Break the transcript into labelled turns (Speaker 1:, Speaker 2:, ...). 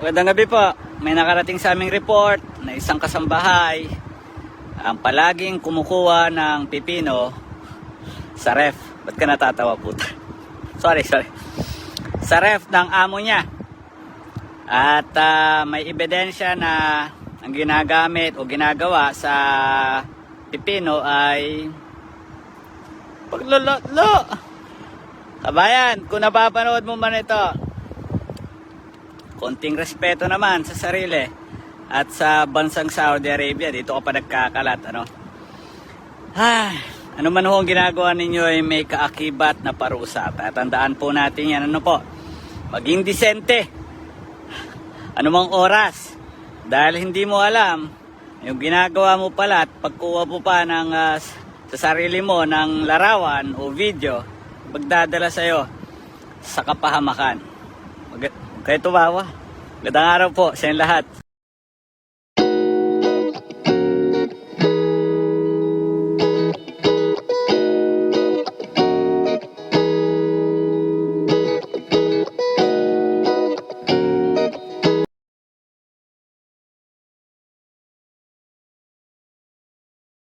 Speaker 1: Magandang gabi po. May nakarating sa aming report na isang kasambahay ang palaging kumukuha ng pipino sa ref. Ba't ka natatawa puta? sorry, sorry. Sa ref ng amo niya. At ah, may ebidensya na ang ginagamit o ginagawa sa pipino ay paglulotlo. Kabayan, kung napapanood mo man ito, konting respeto naman sa sarili at sa bansang Saudi Arabia dito ka pa nagkakalat ano ah, ano man ho ang ginagawa ninyo ay may kaakibat na parusa tatandaan po natin yan. Ano po? Maging disente. Anumang oras. Dahil hindi mo alam yung ginagawa mo pala at pagkuha mo pa ng ah, sa sarili mo ng larawan o video magdadala sa'yo sa kapahamakan. Mag- kayo tumawa. Gandang araw po sa lahat.